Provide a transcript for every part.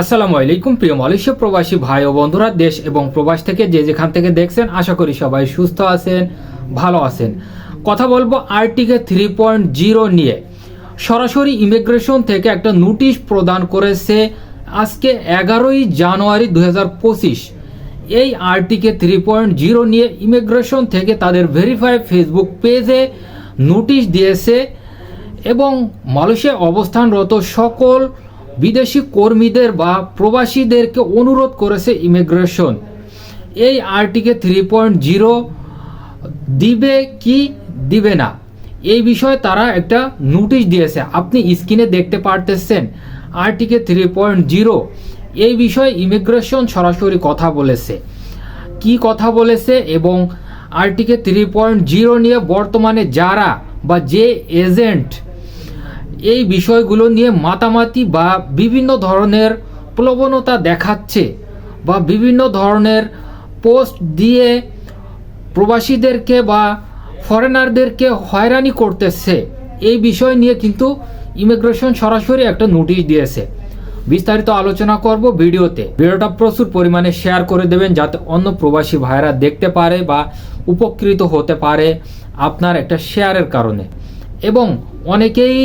আসসালামু আলাইকুম, প্রিয় মালয়েশিয়া প্রবাসী ভাই ও বন্ধুরা, দেশ এবং প্রবাস থেকে যে যেখান থেকে দেখছেন, আশা করি সবাই সুস্থ আছেন, ভালো আছেন। কথা বলব আরটিকে থ্রি পয়েন্ট জিরো নিয়ে। সরাসরি ইমিগ্রেশন থেকে একটা নোটিশ প্রদান করেছে আজকে এগারোই জানুয়ারি দুই হাজার পঁচিশ। এই আরটিকে থ্রি পয়েন্ট জিরো নিয়ে ইমিগ্রেশন থেকে তাদের ভেরিফাই ফেসবুক পেজে নোটিশ দিয়েছে এবং মালয়েশিয়ায় অবস্থানরত সকল বিদেশি কর্মীদের বা প্রবাসীদেরকে অনুরোধ করেছে ইমিগ্রেশন। এই আরটিকে থ্রি পয়েন্ট জিরো দিবে কি দিবে না? এই বিষয়ে তারা একটা নোটিশ দিয়েছে। আপনি স্ক্রিনে দেখতে পারতেছেন আরটিকে থ্রি পয়েন্ট জিরো। এই বিষয়ে ইমিগ্রেশন সরাসরি কথা বলেছে। কি কথা বলেছে এবং আরটিকে থ্রি পয়েন্ট জিরো নিয়ে বর্তমানে যারা বা যে এজেন্ট এই বিষয়গুলো নিয়ে মাতামাতি বা বিভিন্ন ধরনের প্রবণতা দেখাচ্ছে বা বিভিন্ন ধরনের পোস্ট দিয়ে প্রবাসীদেরকে বা ফরেনারদেরকে হয়রানি করতেছে। এই বিষয় নিয়ে কিন্তু ইমিগ্রেশন সরাসরি একটা নোটিশ দিয়েছে। বিস্তারিত আলোচনা করব ভিডিওতে। ভিডিওটা প্রচুর পরিমাণে শেয়ার করে দেবেন যাতে অন্য প্রবাসী ভাইরা দেখতে পারে বা উপকৃত হতে পারে আপনার একটা শেয়ারের কারণে। এবং অনেকেই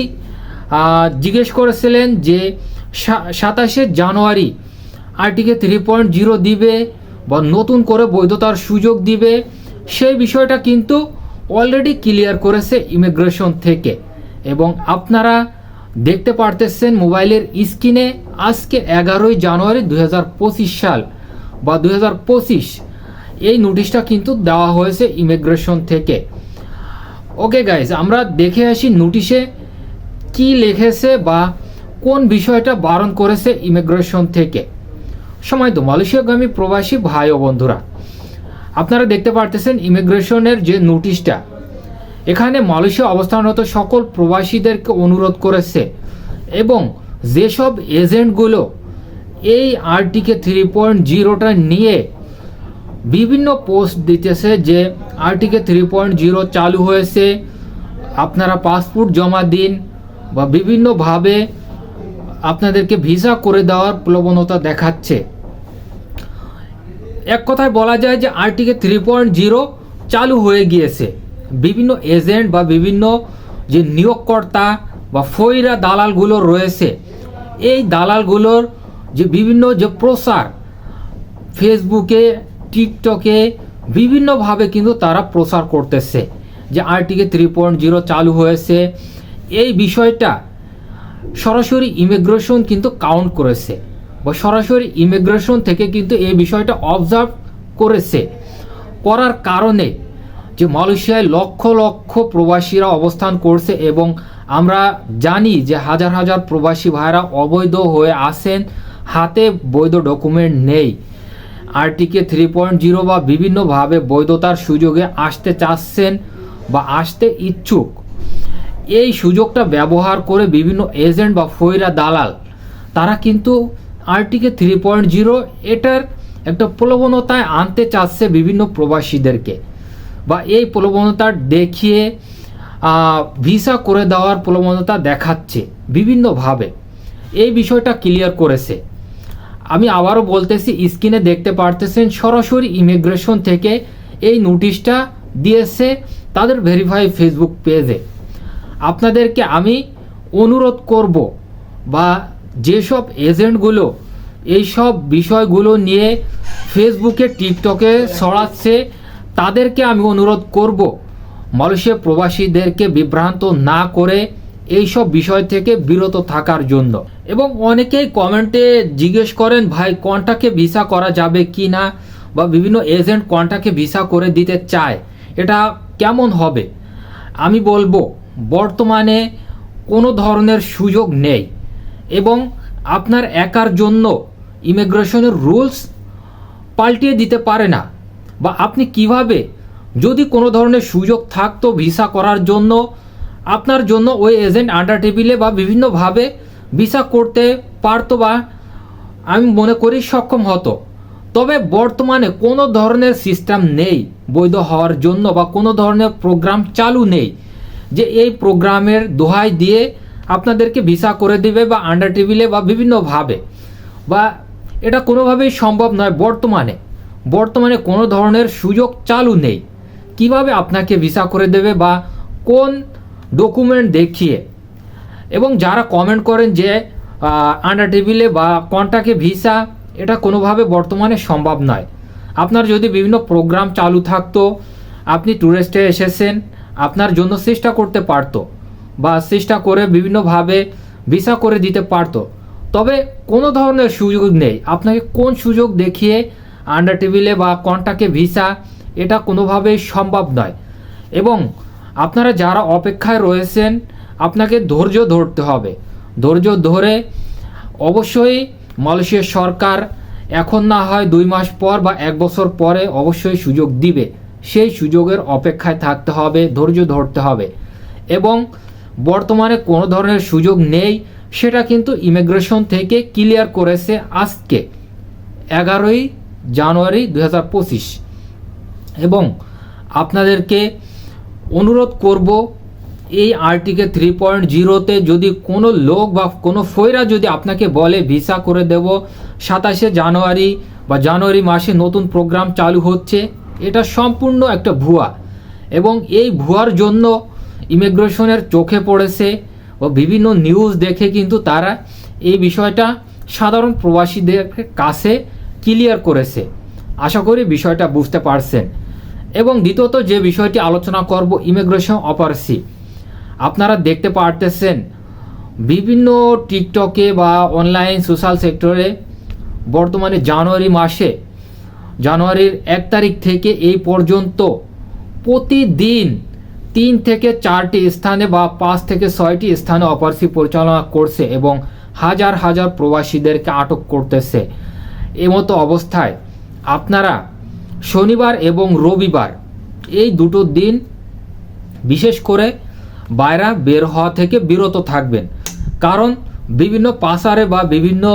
জিজ্ঞেস করেছিলেন যে সাতাশে জানুয়ারি আরটিকে থ্রি পয়েন্ট জিরো দিবে বা নতুন করে বৈধতার সুযোগ দিবে, সেই বিষয়টা কিন্তু অলরেডি ক্লিয়ার করেছে ইমিগ্রেশন থেকে। এবং আপনারা দেখতে পারতেছেন মোবাইলের স্ক্রিনে আজকে এগারোই জানুয়ারি দু হাজার পঁচিশ সাল বা দু হাজার পঁচিশ, এই নোটিশটা কিন্তু দেওয়া হয়েছে ইমিগ্রেশন থেকে। ওকে গাইজ আমরা দেখে আসি নোটিশে কি লিখেছে বা কোন বিষয়টা বারণ করেছে ইমিগ্রেশন থেকে? সময় তো মালয়েশিয়াগামী প্রবাসী ভাই ও বন্ধুরা। আপনারা দেখতে পারতেছেন ইমিগ্রেশনের যে নোটিশটা এখানে মালয়েশিয়া অবস্থানরত সকল প্রবাসীদেরকে অনুরোধ করেছে এবং যেসব এজেন্টগুলো এই আরটিকে থ্রি পয়েন্ট জিরোটা নিয়ে বিভিন্ন পোস্ট দিতেছে যে আরটিকে থ্রি পয়েন্ট জিরো চালু হয়েছে, আপনারা পাসপোর্ট জমা দিন বা বিভিন্নভাবে আপনাদেরকে ভিসা করে দেওয়ার প্রবণতা দেখাচ্ছে। এক কথায় বলা যায় যে আরটিকে থ্রি পয়েন্ট জিরো চালু হয়ে গিয়েছে। বিভিন্ন এজেন্ট বা বিভিন্ন যে নিয়োগকর্তা বা ফইরা দালালগুলো রয়েছে, এই দালালগুলোর যে বিভিন্ন যে প্রসার, ফেসবুকে, টিকটকে বিভিন্নভাবে কিন্তু তারা প্রসার করতেছে যে আরটিকে থ্রি পয়েন্ট জিরো চালু হয়েছে। এই বিষয়টা সরাসরি ইমিগ্রেশন কিন্তু কাউন্ট করেছে বা সরাসরি ইমিগ্রেশন থেকে কিন্তু এই বিষয়টা অবজার্ভ করেছে। করার কারণে যে মালয়েশিয়ায় লক্ষ লক্ষ প্রবাসীরা অবস্থান করছে এবং আমরা জানি যে হাজার হাজার প্রবাসী ভাইরা অবৈধ হয়ে আসেন হাতে বৈধ ডকুমেন্ট নেই। আরটিকে থ্রি পয়েন্ট জিরো বা বিভিন্নভাবে বৈধতার সুযোগে আসতে চাচ্ছেন বা আসতে ইচ্ছুক। এই সুযোগটা ব্যবহার করে বিভিন্ন এজেন্ট বা ফইরা দালাল, তারা কিন্তু আরটিকে থ্রি পয়েন্ট জিরো এটার একটা প্রলোভনতায় আনতে চাচ্ছে বিভিন্ন প্রবাসীদেরকে বা এই প্রলোভনতা দেখিয়ে ভিসা করে দেওয়ার প্রলোভনতা দেখাচ্ছে বিভিন্নভাবে। এই বিষয়টা ক্লিয়ার করেছে। আমি আবারও বলতেছি, স্ক্রিনে দেখতে পারতেছেন, সরাসরি ইমিগ্রেশন থেকে এই নোটিশটা দিয়েছে তাদের ভেরিফাই ফেসবুক পেজে। আপনাদেরকে আমি অনুরোধ করব বা যেসব এজেন্টগুলো এই সব বিষয়গুলো নিয়ে ফেসবুকে, টিকটকে ছড়াচ্ছে, তাদেরকে আমি অনুরোধ করব মালয়েশিয়া প্রবাসীদেরকে বিভ্রান্ত না করে এই সব বিষয় থেকে বিরত থাকার জন্য। এবং অনেকেই কমেন্টে জিজ্ঞেস করেন, ভাই, কোনটাকে ভিসা করা যাবে কি না? বা বিভিন্ন এজেন্ট কোনটাকে ভিসা করে দিতে চায়, এটা কেমন হবে? আমি বলব বর্তমানে কোনো ধরনের সুযোগ নেই এবং আপনার একার জন্য ইমিগ্রেশনের রুলস পাল্টিয়ে দিতে পারে না বা আপনি কীভাবে যদি কোনো ধরনের সুযোগ থাকতো ভিসা করার জন্য, আপনার জন্য ওই এজেন্ট আন্ডার টেবিলে বা বিভিন্নভাবে ভিসা করতে পারতো বা আমি মনে করি সক্ষম হতো। তবে বর্তমানে কোনো ধরনের সিস্টেম নেই বৈধ হওয়ার জন্য বা কোনো ধরনের প্রোগ্রাম চালু নেই। যে এই প্রোগ্রামের দোহাই দিয়ে আপনাদেরকে ভিসা করে দিবে বা আন্ডার টেবিলে বা বিভিন্নভাবে বা এটা কোনোভাবেই সম্ভব নয় বর্তমানে। বর্তমানে কোনো ধরনের সুযোগ চালু নেই। কীভাবে আপনাকে ভিসা করে দেবে বা কোন ডকুমেন্ট দেখিয়ে? এবং যারা কমেন্ট করেন যে আন্ডার টেবিলে বা কন্টাকে ভিসা, এটা কোনোভাবে বর্তমানে সম্ভব নয়। আপনার যদি বিভিন্ন প্রোগ্রাম চালু থাকতো, আপনি ট্যুরিস্টে এসেছেন আপনার জন্য চেষ্টা করতে পারতো বা চেষ্টা করে বিভিন্নভাবে ভিসা করে দিতে পারতো। তবে কোনো ধরনের সুযোগ নেই। আপনাকে কোন সুযোগ দেখিয়ে আন্ডার টেবিলে বা কন্টাকে ভিসা এটা কোনোভাবেই সম্ভব নয়। এবং আপনারা যারা অপেক্ষায় রয়েছেন, আপনাকে ধৈর্য ধরতে হবে। ধৈর্য ধরে অবশ্যই মালয়েশিয়ার সরকার এখন না হয় দুই মাস পর বা এক বছর পরে অবশ্যই সুযোগ দিবে। সেই সুযোগের অপেক্ষায় থাকতে হবে, ধৈর্য ধরতে হবে। এবং বর্তমানে কোনো ধরনের সুযোগ নেই, সেটা কিন্তু ইমিগ্রেশন থেকে ক্লিয়ার করেছে আজকে, এগারোই জানুয়ারি দু হাজার পঁচিশ। এবং আপনাদেরকে অনুরোধ করব, এই আর্টিকে থ্রি পয়েন্ট জিরোতে যদি কোনো লোক বা কোনো ফৈরা যদি আপনাকে বলে, ভিসা করে দেব, সাতাশে জানুয়ারি বা জানুয়ারি মাসে নতুন প্রোগ্রাম চালু হচ্ছে এটা সম্পূর্ণ একটা ভুয়া। এবং এই ভুয়ার জন্য ইমিগ্রেশনের চোখে পড়েছে ও বিভিন্ন নিউজ দেখে কিন্তু তারা এই বিষয়টা সাধারণ প্রবাসীদের কাছে ক্লিয়ার করেছে। আশা করি বিষয়টা বুঝতে পারছেন। এবং দ্বিতীয়ত যে বিষয়টি আলোচনা করব ইমিগ্রেশন অপারেসি, আপনারা দেখতে পারতেছেন বিভিন্ন টিকটকে বা অনলাইন সোশ্যাল সেক্টরে বর্তমানে জানুয়ারি মাসে জানুয়ারির এক তারিখ থেকে এই পর্যন্ত প্রতিদিন তিন থেকে চারটি স্থানে বা পাঁচ থেকে ছয়টি স্থানে অপারেসি পরিচালনা করছে এবং হাজার হাজার প্রবাসীদেরকে আটক করতেছে। এমতো অবস্থায় আপনারা শনিবার এবং রবিবার এই দুটো দিন বিশেষ করে বাইরা বের হওয়া থেকে বিরত থাকবেন। কারণ বিভিন্ন পাসারে বা বিভিন্ন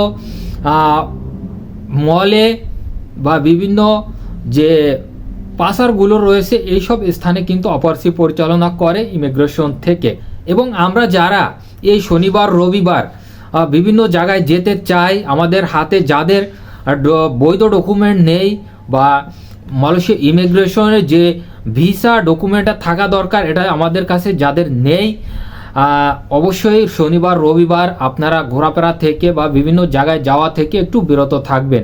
মলে বা বিভিন্ন যে পাসারগুলো রয়েছে, এইসব স্থানে কিন্তু অপারসি পরিচালনা করে ইমিগ্রেশন থেকে। এবং আমরা যারা এই শনিবার, রবিবার বিভিন্ন জায়গায় যেতে চাই, আমাদের হাতে যাদের বৈধ ডকুমেন্ট নেই বা মালয়েশিয়া ইমিগ্রেশনের যে ভিসা ডকুমেন্টটা থাকা দরকার, এটা আমাদের কাছে যাদের নেই অবশ্যই শনিবার, রবিবার আপনারা ঘোরাফেরা থেকে বা বিভিন্ন জায়গায় যাওয়া থেকে একটু বিরত থাকবেন।